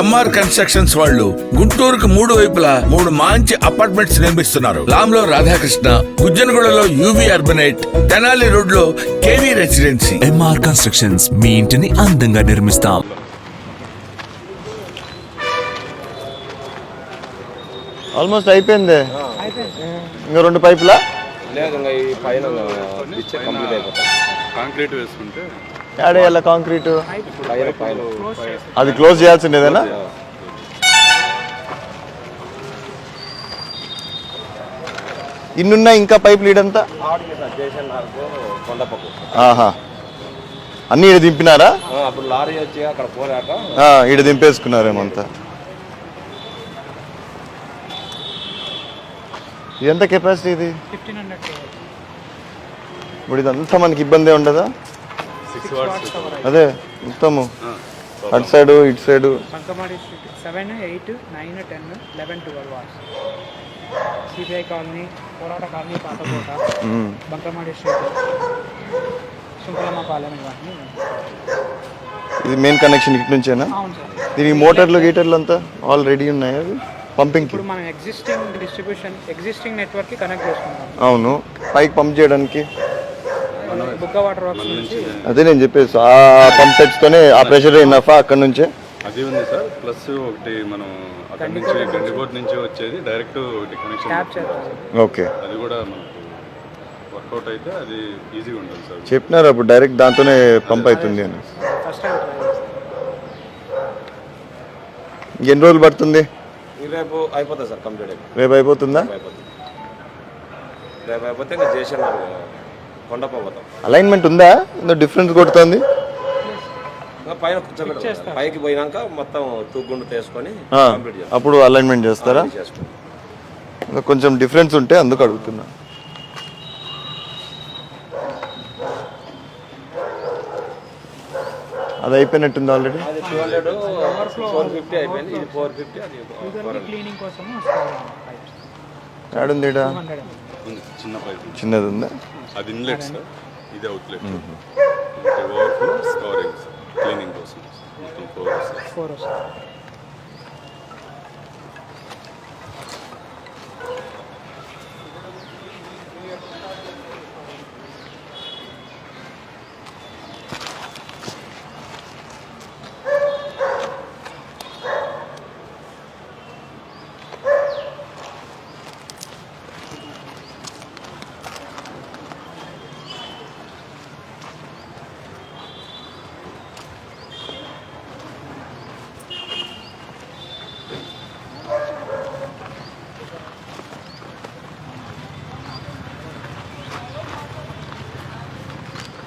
MR constructions వాళ్ళు గుంటూరుకు మూడు వైపులా మూడు మంచి అపార్ట్మెంట్స్ నిర్మిస్తున్నారు. లాంలో రాధాకృష్ణ గుజ్జనగూడలో యూవి అర్బనైట్ తెనాలి రోడ్లో కేవీ రెసిడెన్సీ ఎంఆర్ కన్స్ట్రక్షన్స్ మీ ఇంటిని అందంగా నిర్మిస్తాం. ఆల్మోస్ట్ అయిపోయింది. ఇంకా రెండు పైపులా? లేదు ఇంకా ఈ పైన కంప్లీట్ అయిపోతుంది కాంక్రీట్ వేసుకుంటే యాడేయాల కాంక్రీట్? అది క్లోజ్ చేయాల్సిందేనా ఇన్నున్నా ఇంకా జేసన్ నాకు కొండపప్పు ఆహా. అన్నీ ఈడ దింపినారా? అప్పుడు లారీ వచ్చి అక్కడ పోరాక ఆ, ఈడ దింపేసుకున్నారేమంతా ఎంత కెపాసిటీ ఇది? ఇప్పుడు ఇదంతా మనకి ఇబ్బంది ఉండదా? అదే మొత్తము. అటు సైడు ఇటు side. Bankamadi street seven eight nine ten eleven twelve wards CPI colony పోరాట కాలనీ పాతకోట. బంకమాడి స్ట్రీట్ సుంకులమ్మ పాలెం ఇవన్నీ ఇది మెయిన్ కనెక్షన్ ఇటు నుంచేనా? అవును సార్. దీనికి మోటార్లు గీటర్లు అంతా ఆల్ రెడీ ఉన్నాయి అవి? పంపింగ్కి ఇప్పుడు మనం ఎగ్జిస్టింగ్ డిస్ట్రిబ్యూషన్ ఎగ్జిస్టింగ్ నెట్వర్క్కి కనెక్ట్ చేసుకుంటాం. అవును. పైకి పంప్ చేయడానికి. బుగ్గ వాటర్ వర్క్స్ నుంచి అదే నేను చెప్పేసి ఆ పంప్ సెట్స్ తోనే ఆ ప్రెషర్ ఎన్నఫా అక్కడ నుంచే? అది ఉంది సార్. ప్లస్ ఒకటి మనం అక్కడ నుంచి గండికోట నుంచి. వచ్చేది. డైరెక్ట్ ఒకటి కనెక్షన్ ఓకే. అది కూడా మనకు వర్కౌట్ అయితే అది ఈజీగా ఉంటుంది సార్. చెప్పినారు అప్పుడు డైరెక్ట్ దాంతోనే పంప్ అవుతుంది అని. ఎన్ని రోజులు పడుతుంది? రేపు అయిపోతుంది సార్ కంప్లీట్ అయిపోతుంది. రేపు అయిపోతుందా? అయిపోతుంది. రేపు అయిపోతే ఇంకా కొండపప్పు పోతాం అలైన్మెంట్ ఉందా? ఇందో డిఫరెన్స్ కొడుతుంది? ఇంకా పైన కూర్చోబెడతాం. పైకి పోయినాక మొత్తం తూగుండు తీసుకొని కంప్లీట్ అప్పుడు అలైన్మెంట్ చేస్తారా? కొంచెం డిఫరెన్స్ ఉంటే అందుకు అడుగుతున్నా. అది అయిపోయినట్టుంది ఆల్రెడీ అది చిన్న పైప్ చిన్నది ఉందా అది ఇన్లెట్ సార్ ఇది అవుట్లెట్ ఓవర్ఫ్లో స్టోరేజ్ క్లీనింగ్ కోసం. మొత్తం ఫోర్ ఫోర్